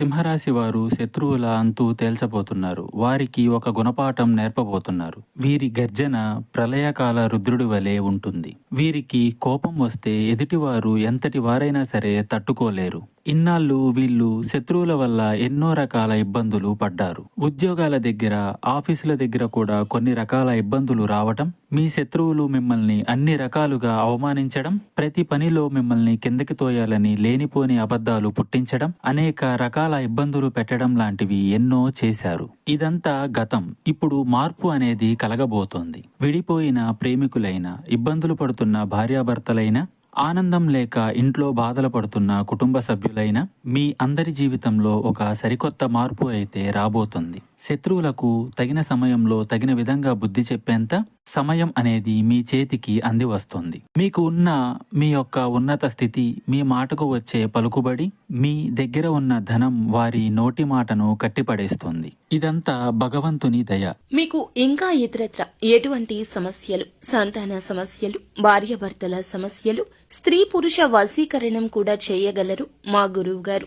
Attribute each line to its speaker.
Speaker 1: సింహరాశి వారు శత్రువుల అంతు తేల్చబోతున్నారు. వారికి ఒక గుణపాఠం నేర్పబోతున్నారు. వీరి గర్జన ప్రళయకాల రుద్రుడి వలె ఉంటుంది. వీరికి కోపం వస్తే ఎదుటివారు ఎంతటి వారైనా సరే తట్టుకోలేరు. ఇన్నాళ్ళు వీళ్ళు శత్రువుల వల్ల ఎన్నో రకాల ఇబ్బందులు పడ్డారు. ఉద్యోగాల దగ్గర ఆఫీసుల దగ్గర కూడా కొన్ని రకాల ఇబ్బందులు రావటం మీ శత్రువులు మిమ్మల్ని అన్ని రకాలుగా అవమానించడం ప్రతి పనిలో మిమ్మల్ని కిందకి తోయాలని లేనిపోని అబద్ధాలు పుట్టించడం అనేక రకాల ఇబ్బందులు పెట్టడం లాంటివి ఎన్నో చేశారు. ఇదంతా గతం. ఇప్పుడు మార్పు అనేది కలగబోతోంది. విడిపోయిన ప్రేమికులైన ఇబ్బందులు పడుతున్న భార్యాభర్తలైన ఆనందం లేక ఇంట్లో బాధలు పడుతున్న కుటుంబ సభ్యులైన మీ అందరి జీవితంలో ఒక సరికొత్త మార్పు అయితే రాబోతుంది. శత్రువులకు తగిన సమయంలో తగిన విధంగా బుద్ధి చెప్పేంత సమయం అనేది మీ చేతికి అంది వస్తుంది మీకు ఉన్న మీ యొక్క ఉన్నత స్థితి మీ మాటకు వచ్చే పలుకుబడి మీ దగ్గర ఉన్న ధనం వారి నోటి మాటను కట్టిపడేస్తుంది. ఇదంతా భగవంతుని దయ.
Speaker 2: మీకు ఇంకా ఇతరత్ర ఎటువంటి సమస్యలు సంతాన సమస్యలు భార్యాభర్తల సమస్యలు స్త్రీ పురుష వశీకరణం కూడా చేయగలరు మా గురువు గారు